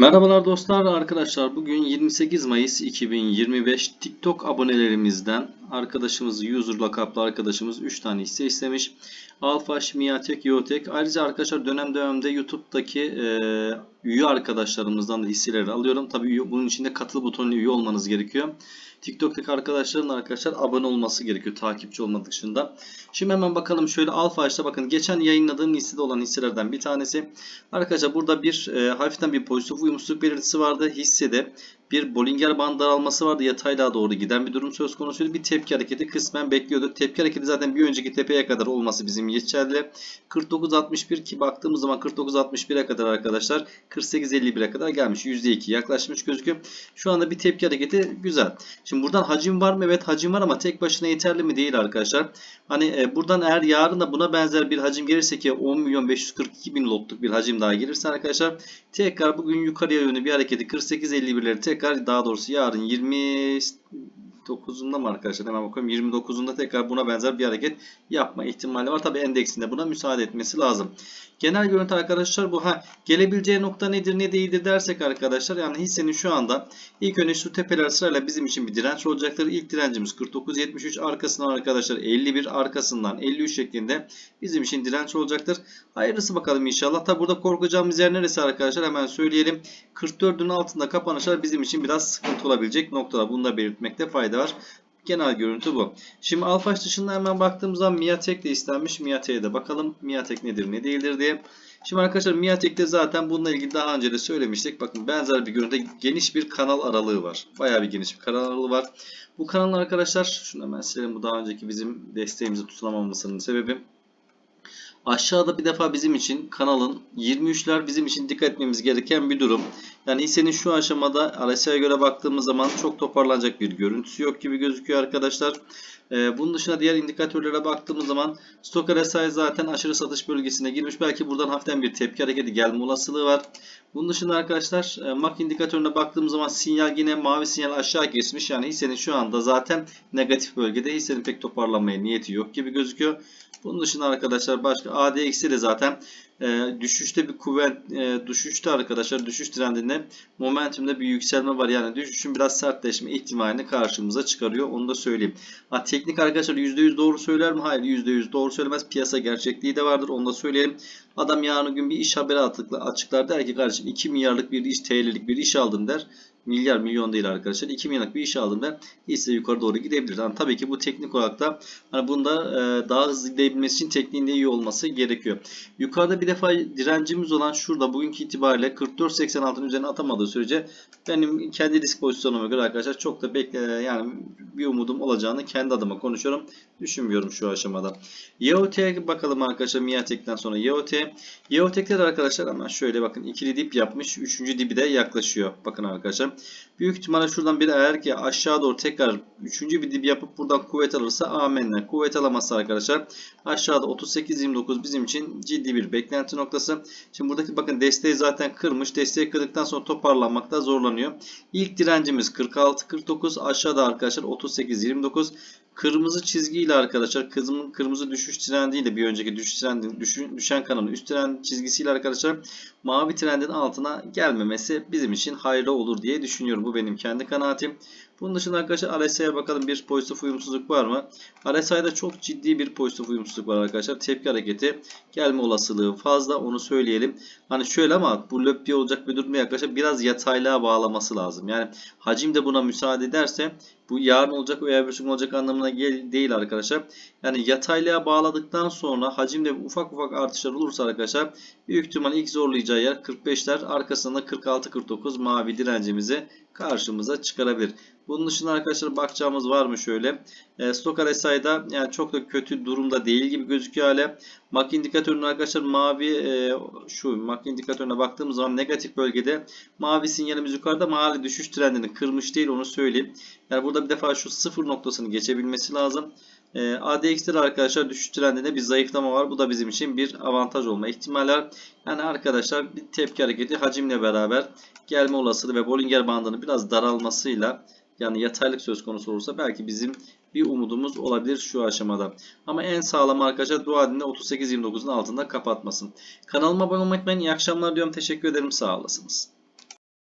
Merhabalar dostlar arkadaşlar bugün 28 Mayıs 2025 TikTok abonelerimizden arkadaşımız user lakaplı arkadaşımız 3 tane hisse istemiş. Alfaş, Miatek, Yotek. Ayrıca arkadaşlar dönem dönemde YouTube'daki e, üye arkadaşlarımızdan da hisseleri alıyorum. Tabii bunun için de katıl butonuna üye olmanız gerekiyor. TikTok'taki arkadaşların arkadaşlar abone olması gerekiyor takipçi olmak dışında. Şimdi hemen bakalım şöyle Alfaş'ta bakın geçen yayınladığım listede olan hisselerden bir tanesi. Arkadaşlar burada bir e, hafiften bir pozitif uyumsuzluk belirtisi vardı hissede. Bir Bollinger Band daralması vardı. Yataylığa doğru giden bir durum söz konusuydu. Bir tepki hareketi kısmen bekliyorduk. Tepki hareketi zaten bir önceki tepeye kadar olması bizim geçerli. 49.61 ki baktığımız zaman 49.61'e kadar arkadaşlar 48.51'e kadar gelmiş. %2 yaklaşmış gözüküyor. Şu anda bir tepki hareketi güzel. Şimdi buradan hacim var mı? Evet hacim var ama tek başına yeterli mi? Değil arkadaşlar. Hani e, buradan eğer yarın da buna benzer bir hacim gelirse ki 10 milyon 542 bin lotluk bir hacim daha gelirse arkadaşlar tekrar bugün yukarıya yönlü bir hareketi 48.51'leri tekrar daha doğrusu yarın 20 9'unda mı arkadaşlar? Hemen bakıyorum. 29'unda tekrar buna benzer bir hareket yapma ihtimali var. Tabi endeksinde buna müsaade etmesi lazım. Genel görüntü arkadaşlar bu. Ha, gelebileceği nokta nedir ne değildir dersek arkadaşlar. Yani hissenin şu anda ilk önce şu tepeler sırayla bizim için bir direnç olacaktır. İlk direncimiz 49.73 arkasından arkadaşlar 51 arkasından 53 şeklinde bizim için direnç olacaktır. Hayırlısı bakalım inşallah. Tabi burada korkacağımız yer neresi arkadaşlar hemen söyleyelim. 44'ün altında kapanışlar bizim için biraz sıkıntı olabilecek noktalar. Bunu da belirtmekte fayda var. Genel görüntü bu. Şimdi Alfaş dışında hemen baktığımızda Miatek de istenmiş. Miatek'e de bakalım. Miatek nedir ne değildir diye. Şimdi arkadaşlar Miatek'te zaten bununla ilgili daha önce de söylemiştik. Bakın benzer bir görüntüde geniş bir kanal aralığı var. Bayağı bir geniş bir kanal aralığı var. Bu kanalın arkadaşlar şunu hemen silelim. Bu daha önceki bizim desteğimizi tutunamamasının sebebi. Aşağıda bir defa bizim için kanalın 23'ler bizim için dikkat etmemiz gereken bir durum. Yani hissenin şu aşamada RSI'ye göre baktığımız zaman çok toparlanacak bir görüntüsü yok gibi gözüküyor arkadaşlar. Ee, bunun dışında diğer indikatörlere baktığımız zaman stok RSI zaten aşırı satış bölgesine girmiş. Belki buradan hafiften bir tepki hareketi gelme olasılığı var. Bunun dışında arkadaşlar e, MAC indikatörüne baktığımız zaman sinyal yine mavi sinyal aşağı kesmiş. Yani hissenin şu anda zaten negatif bölgede hissenin pek toparlanmaya niyeti yok gibi gözüküyor. Bunun dışında arkadaşlar başka ADX'i de zaten e, düşüşte bir kuvvet e, düşüşte arkadaşlar düşüş trendinde momentumda bir yükselme var. Yani düşüşün biraz sertleşme ihtimalini karşımıza çıkarıyor. Onu da söyleyeyim. Ha, teknik arkadaşlar %100 doğru söyler mi? Hayır %100 doğru söylemez. Piyasa gerçekliği de vardır. Onu da söyleyelim. Adam yarın gün bir iş haberi açıklar der ki kardeşim 2 milyarlık bir iş TL'lik bir iş aldım der milyar milyon değil arkadaşlar. 2 milyonluk bir iş aldığımda hisse yukarı doğru gidebilir. Yani tabii ki bu teknik olarak da hani bunda e, daha hızlı gidebilmesi için tekniğin de iyi olması gerekiyor. Yukarıda bir defa direncimiz olan şurada bugünkü itibariyle 44.86'ın üzerine atamadığı sürece benim kendi risk pozisyonuma göre arkadaşlar çok da bekle yani bir umudum olacağını kendi adıma konuşuyorum. Düşünmüyorum şu aşamada. YOT'ye bakalım arkadaşlar Miatek'ten sonra YOT. YOT'te de arkadaşlar hemen şöyle bakın ikili dip yapmış. Üçüncü dibi de yaklaşıyor. Bakın arkadaşlar. Büyük ihtimalle şuradan bir eğer ki aşağı doğru tekrar üçüncü bir dip yapıp buradan kuvvet alırsa amenna. Kuvvet alamazsa arkadaşlar aşağıda 38-29 bizim için ciddi bir beklenti noktası. Şimdi buradaki bakın desteği zaten kırmış. Desteği kırdıktan sonra toparlanmakta zorlanıyor. İlk direncimiz 46-49 aşağıda arkadaşlar 38-29 Kırmızı çizgiyle arkadaşlar kızımın kırmızı düşüş trendiyle bir önceki düşüş trendi düşün, düşen kanalın üst trend çizgisiyle arkadaşlar mavi trendin altına gelmemesi bizim için hayırlı olur diye düşünüyorum. Bu benim kendi kanaatim. Bunun dışında arkadaşlar RSI'ye bakalım bir pozitif uyumsuzluk var mı? RSI'de çok ciddi bir pozitif uyumsuzluk var arkadaşlar. Tepki hareketi gelme olasılığı fazla onu söyleyelim. Hani şöyle ama bu löp olacak bir durumda yaklaşık biraz yataylığa bağlaması lazım. Yani hacim de buna müsaade ederse bu yarın olacak veya bir gün olacak anlamına değil arkadaşlar. Yani yataylığa bağladıktan sonra hacimde ufak ufak artışlar olursa arkadaşlar büyük ihtimal ilk zorlayacağı yer 45'ler arkasında 46-49 mavi direncimizi karşımıza çıkarabilir. Bunun dışında arkadaşlar bakacağımız var mı şöyle. E, stok RSI'da yani çok da kötü durumda değil gibi gözüküyor hala. MAC indikatörünün arkadaşlar mavi e, şu MAC indikatörüne baktığımız zaman negatif bölgede mavi sinyalimiz yukarıda mavi düşüş trendini kırmış değil onu söyleyeyim. Yani burada bir defa şu sıfır noktasını geçebilmesi lazım. E, ADX'de arkadaşlar düşüş trendinde bir zayıflama var. Bu da bizim için bir avantaj olma ihtimali var. Yani arkadaşlar bir tepki hareketi hacimle beraber gelme olasılığı ve Bollinger bandının biraz daralmasıyla yani yataylık söz konusu olursa belki bizim bir umudumuz olabilir şu aşamada. Ama en sağlam arkadaşlar dua edin 38-29'un altında kapatmasın. Kanalıma abone olmayı unutmayın. İyi akşamlar diyorum. Teşekkür ederim. Sağ olasınız.